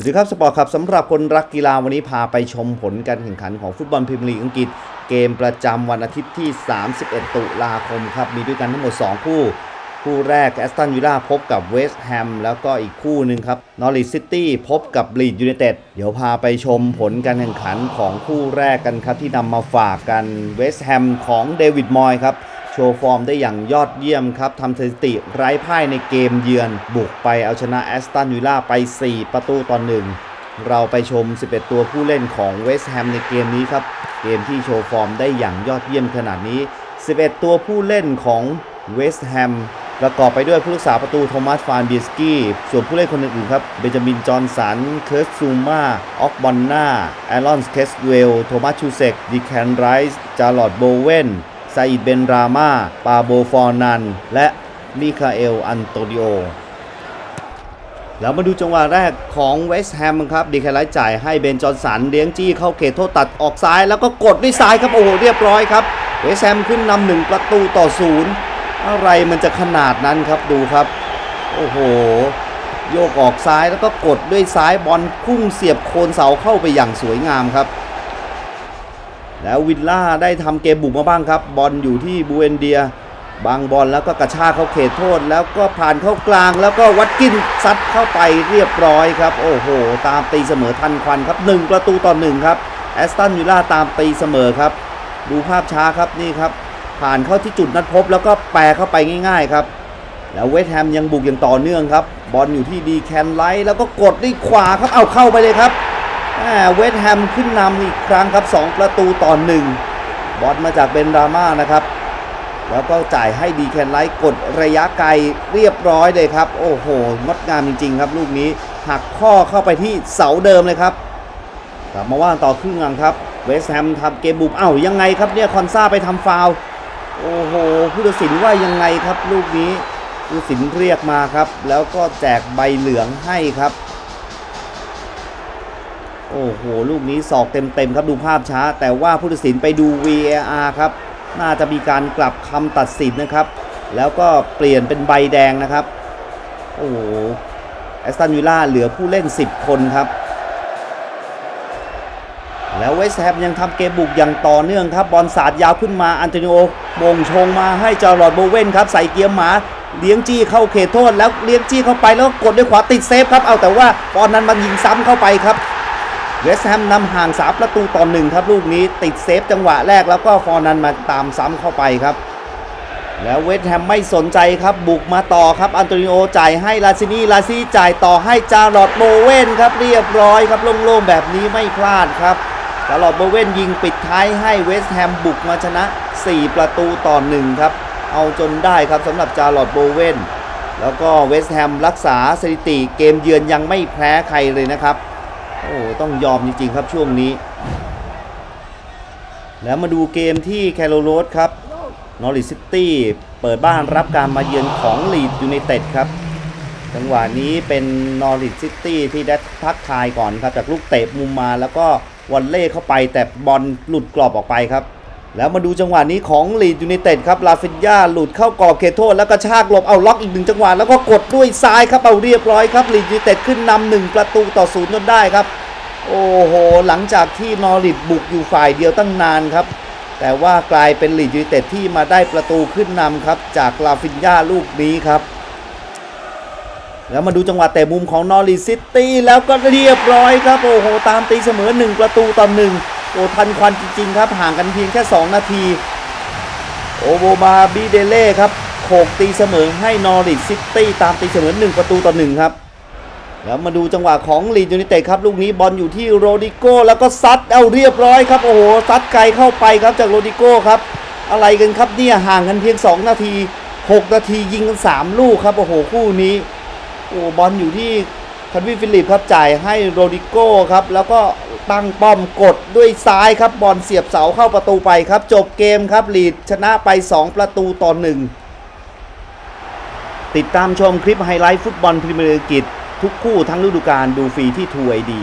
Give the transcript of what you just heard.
สวัสดีครับสปอร์ตครับสำหรับคนรักกีฬาวันนี้พาไปชมผลการแข่งขันของฟุตบอลพรีเมียร์ลีกอังกฤษ เกมประจำวันอาทิตย์ที่ 31 ตุลาคมครับ มีด้วยกันทั้งหมด 2 คู่ คู่แรกแอสตันวิลล่าพบกับเวสต์แฮมแล้วก็อีกคู่หนึ่งครับนอริ t ซิตี้พบกับลีดยู i นเต็ดเดี๋ยวพาไปชมผลการแข่งขันของคู่แรกกันครับที่นำมาฝากกันเวสต์แฮมของเดวิดมอยครับ โชว์ฟอร์มได้อย่างยอดเยี่ยมครับทำสถิติไร้พ่ายในเกมเยือนบุกไปเอาชนะแอสตันวิลล่าไป 4 ประตูต่อหนึ่งเราไปชม 11 ตัวผู้เล่นของเวสต์แฮมในเกมนี้ครับ เกมที่โชว์ฟอร์มได้อย่างยอดเยี่ยมขนาดนี้ 11 ตัวผู้เล่นของเวสต์แฮมประกอบไปด้วยผู้รักษาประตูโทมัสฟานเบียสกี้ ส่วนผู้เล่นคนอื่นๆครับ เบนจามิน จอห์นสัน เคิร์สซูมาออกบอนนาแอรอนสเคสเวล โทมัสชูเซกดิแคนไรส์จาร์ลอดโบเวน ซาอิดเบนรามาปาโบฟอร์นัน และมิคาเอล อันโตดิโอ แล้วมาดูจังหวะแรกของเวสต์แฮมครับ ดีแคลไลจ่ายให้เบนจอนสัน เลี้ยงจี้เข้าเขตโทษตัดออกซ้าย แล้วก็กดด้วยซ้ายครับ โอ้โห เรียบร้อยครับ เวสต์แฮมขึ้นนำหนึ่งประตูต่อศูนย์อะไรมันจะขนาดนั้นครับดูครับ โอ้โห โยกออกซ้ายแล้วก็กดด้วยซ้ายบอลพุ่งเสียบโคนเสาเข้าไปอย่างสวยงามครับ แล้ววิลล่าได้ทำเกมบุกมาบ้างครับ บอลอยู่ที่บูเอนเดีย บางบอลแล้วก็กระชากเข้าเขตโทษ แล้วก็ผ่านเข้ากลาง แล้วก็วัดกินซัดเข้าไปเรียบร้อยครับ โอ้โห ตามตีเสมอทันควันครับ 1 ประตูต่อ1ครับแอสตันวิลล่าตามตีเสมอครับ ดูภาพช้าครับนี่ครับ ผ่านเข้าที่จุดนัดพบ แล้วก็แปรเข้าไปง่ายๆครับแล้วเวสต์แฮมยังบุกอย่างต่อเนื่องครับ บอลอยู่ที่ดีแคนไลท์แล้วก็กดด้วยขวาครับเอาเข้าไปเลยครับ เวสแฮมขึ้นนำอีกครั้งครับ 2 ประตูต่อหนึ่งบอลมาจากเบนราม่านะครับ แล้วก็จ่ายให้ดีแคนไลท์กดระยะไกลเรียบร้อยเลยครับ โอ้โหงดงามจริง ๆ ครับลูกนี้หักข้อเข้าไปที่เสาเดิมเลยครับกลับมาว่าต่อครึ่งหลังครับ เวสแฮมทำเกมบุกเอ้ายังไงครับเนี่ยคอนซาไปทำฟาวโอ้โหผู้ตัดสินว่ายังไงครับ ลูกนี้ผู้ตัดสินเรียกมาครับ แล้วก็แจกใบเหลืองให้ครับ โอ้โห ลูกนี้สอกเต็มๆครับดูภาพช้า แต่ว่าผู้ตัดสินไปดู VAR ครับ น่าจะมีการกลับคำตัดสินนะครับ แล้วก็เปลี่ยนเป็นใบแดงนะครับ โอ้โหแอสตันวิลล่าเหลือผู้เล่น 10 คนครับ แล้วเวสแฮมยังทำเกมบุกอย่างต่อเนื่องครับ บอลสาดยาวขึ้นมาอันโตนิโอมงชงมาให้จอร์ลอดโบเว่นครับ ใส่เกียร์หมาเลี้ยงจี้เข้าเขตโทษแล้วเลี้ยงจี้เข้าไปแล้วก็กดด้วยขวาติดเซฟครับ เอาแต่ว่าบอลนั้นมันยิงซ้ำเข้าไปครับ เวสต์แฮมนำห่าง 3 ประตูต่อหนึ่งครับ ลูกนี้ติดเซฟจังหวะแรกแล้วก็ฟอร์นันมาตามซ้ำเข้าไปครับ แล้วเวสต์แฮมไม่สนใจครับ บุกมาต่อครับ อันโตนิโอจ่ายให้ลาซินีลาซินีจ่ายต่อให้จารอดโบเวนครับเรียบร้อยครับโล่งๆแบบนี้ไม่พลาดครับจารอดโบเวนยิงปิดท้ายให้เวสต์แฮมบุกมาชนะ 4 ประตูต่อหนึ่งครับ เอาจนได้ครับสำหรับจารอดโบเวนแล้วก็เวสต์แฮมรักษาสถิติเกมเยือนยังไม่แพ้ใครเลยนะครับ โอ้ต้องยอมจริงๆครับช่วงนี้ แล้วมาดูเกมที่แคโรโรสครับนอริซิตี้เปิดบ้านรับการมาเยือนของลีดยูไนเต็ดครับ จังหวะนี้เป็นนอริซิตี้ที่ได้ทักทายก่อนครับ จากลูกเตะมุมมาแล้วก็วันเล่เข้าไปแต่บอลหลุดกรอบออกไปครับ แล้วมาดูจังหวะนี้ของลีดยูไนเต็ดครับลาฟินยาหลุดเข้ากรอบเขตโทษแล้วก็ชากหลบเอาล็อกอีกหนึ่งจังหวะแล้วก็กดด้วยซ้ายครับเอาเรียบร้อยครับลีดยูไนเต็ดขึ้นนำหนึ่งประตูต่อศูนย์จนได้ครับ โอ้โห หลังจากที่นอริดบุกอยู่ฝ่ายเดียวตั้งนานครับ แต่ว่ากลายเป็นลีดยูไนเต็ดที่มาได้ประตูขึ้นนำครับ จากลาฟินยาลูกนี้ครับแล้วมาดูจังหวะเตะมุมของนอริซิตี้แล้วก็เรียบร้อยครับโอ้โหตามตีเสมอ 1 ประตูต่อหนึ่ง โอ้ทันควันจริง ๆ ครับ ห่างกันเพียงแค่ 2 นาที โอโบมาบีเดเล่ครับโขกตีเสมอให้นอริซิตี้ตามตีเสมอ 1 ประตูต่อหนึ่งครับ แล้วมาดูจังหวะของลีดยูไนเต็ดครับ ลูกนี้บอลอยู่ที่โรดิโก้แล้วก็ซัดเอาเรียบร้อยครับ โอ้โหซัดไกลเข้าไปครับจากโรดิโก้ครับ อะไรกันครับเนี่ยห่างกันเพียง 2 นาที 6 นาทียิงกัน 3 ลูกครับโอ้โหคู่นี้โอ้บอลอยู่ที่ คันวิฟิลิปครับจ่ายให้โรดิโก้ครับ แล้วก็ตั้งป้อมกดด้วยซ้ายครับบอลเสียบเสาเข้าประตูไปครับ จบเกมครับลีดชนะไป 2 ประตูต่อหนึ่งติดตามชมคลิปไฮไลท์ฟุตบอลพรีเมียร์ลีกทุกคู่ทั้งฤดูกาลดูฟรีที่ทูไอดี